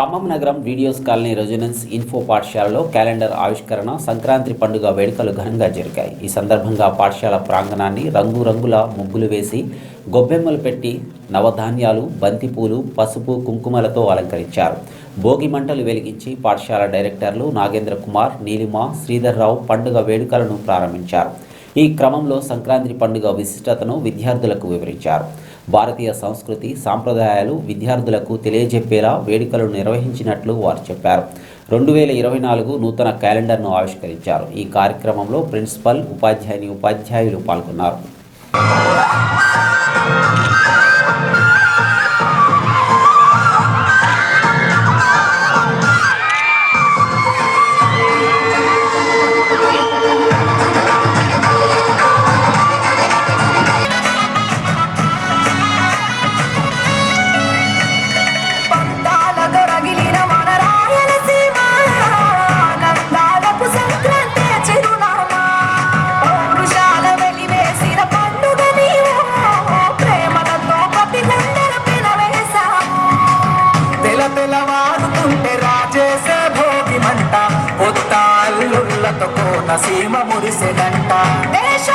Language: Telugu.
ఖమ్మం నగరం వీడియోస్ కాలనీ రెజిడెన్స్ ఇన్ఫో పాఠశాలలో క్యాలెండర్ ఆవిష్కరణ సంక్రాంతి పండుగ వేడుకలు ఘనంగా జరిగాయి. ఈ సందర్భంగా పాఠశాల ప్రాంగణాన్ని రంగురంగుల ముగ్గులు వేసి గొబ్బెమ్మలు పెట్టి నవధాన్యాలు బంతిపూలు పసుపు కుంకుమలతో అలంకరించారు. భోగి మంటలు వెలిగించి పాఠశాల డైరెక్టర్లు నాగేంద్ర కుమార్ నీలిమ శ్రీధర్రావు పండుగ వేడుకలను ప్రారంభించారు. ఈ క్రమంలో సంక్రాంతి పండుగ విశిష్టతను విద్యార్థులకు వివరించారు. భారతీయ సంస్కృతి సాంప్రదాయాలు విద్యార్థులకు తెలియజెప్పేలా వేడుకలు నిర్వహించినట్లు వారు చెప్పారు. రెండు వేల ఇరవై నాలుగు నూతన క్యాలెండర్ను ఆవిష్కరించారు. ఈ కార్యక్రమంలో ప్రిన్సిపల్ ఉపాధ్యాయుని ఉపాధ్యాయులు పాల్గొన్నారు. సీమ మురిసెనంట దేశ